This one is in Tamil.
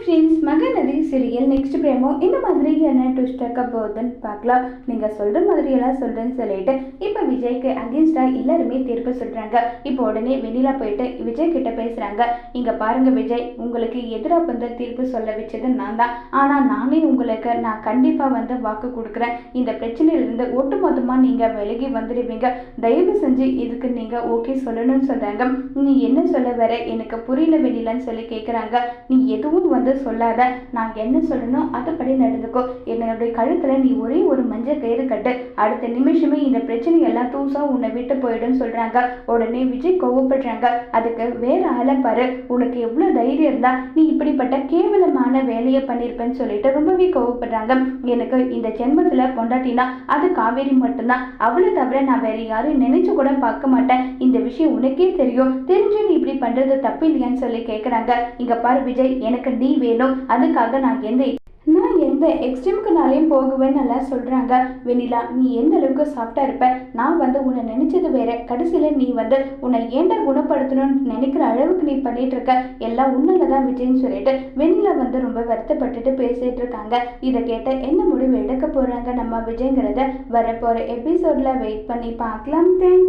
Friends Mahanadi serial next promo இந்த மாதிரி என்ன ட்விஸ்ட் இருக்க போகுதுன்னு பார்க்கலாம். நீங்கள் சொல்கிற மாதிரியெல்லாம் சொல்கிறேன்னு சொல்லிட்டு இப்போ விஜய்க்கு அகேன்ஸ்டாக எல்லாருமே தீர்ப்பு சொல்கிறாங்க இப்போ உடனே வெளியில போயிட்டு விஜய் கிட்ட பேசுகிறாங்க இங்கே பாருங்கள் விஜய் உங்களுக்கு எதிராக வந்து தீர்ப்பு சொல்ல வச்சது நான் தான். ஆனால் நானே உங்களுக்கு நான் கண்டிப்பாக வந்து வாக்கு கொடுக்குறேன். இந்த பிரச்சனையிலிருந்து ஒட்டுமொத்தமாக நீங்கள் விலகி வந்துடுவீங்க. தயவு செஞ்சு இதுக்கு நீங்கள் ஓகே சொல்லணும்னு சொல்கிறாங்க நீ என்ன சொல்ல வர? எனக்கு புரியல வெளியிலன்னு சொல்லி கேட்குறாங்க நீ எதுவும் வந்து சொல்லாத. நான் என்ன சொல்லணும் அதுபடி நடந்துக்கோ. என்னுடைய கழுத்தில் நீ ஒரே ஒரு மஞ்சள் கயிறு கட்டு. அடுத்த நிமிஷமே இந்த பிரச்சனை எல்லாம் தூசா உன்னை விட்டு போயிடும் சொல்கிறாங்க உடனே விஜய் கோவப்படுறாங்க. அதுக்கு வேற ஆளை பாரு. உனக்கு எவ்வளோ தைரியம் இருந்தா நீ இப்படிப்பட்ட கேவலமான வேலையை பண்ணியிருப்பேன்னு சொல்லிட்டு ரொம்பவே கோவப்படுறாங்க. எனக்கு இந்த ஜென்மத்தில் பொண்டாட்டினா அது காவேரி மட்டும்தான். அவளை தவிர நான் வேற யாரையும் நினைச்சு கூட பார்க்க மாட்டேன். இந்த விஷயம் உனக்கே தெரியும். தெரிஞ்சு இப்படி பண்றது தப்பு இல்லையான்னு சொல்லி கேட்குறாங்க இங்க பாரு விஜய் எனக்கு நீ வேணும். அதுக்காக நான் எந்த நான் எந்த எக்ஸ்ட்ரீமுக்குனாலையும் போகுவேன்னு நல்லா சொல்கிறாங்க வெண்ணிலா நீ எந்த அளவுக்கு சாஃப்டாக இருப்ப? நான் வந்து உன்னை நினச்சது வேற. கடைசியில் நீ வந்து உன்னை ஏன்டா குணப்படுத்தணும்னு நினைக்கிற அளவுக்கு நீ பண்ணிட்டு இருக்க? எல்லாம் உன்னில் தான் விஜய்னு சொல்லிட்டு வெண்ணிலா வந்து ரொம்ப வருத்தப்பட்டுட்டு பேசிகிட்டு இருக்காங்க. இதை கேட்ட என்ன முடிவு எடுக்க போகிறாங்க நம்ம விஜய்ங்கிறத வரப்போகிற எபிசோடில் வெயிட் பண்ணி பார்க்கலாம். தேங்க்யூ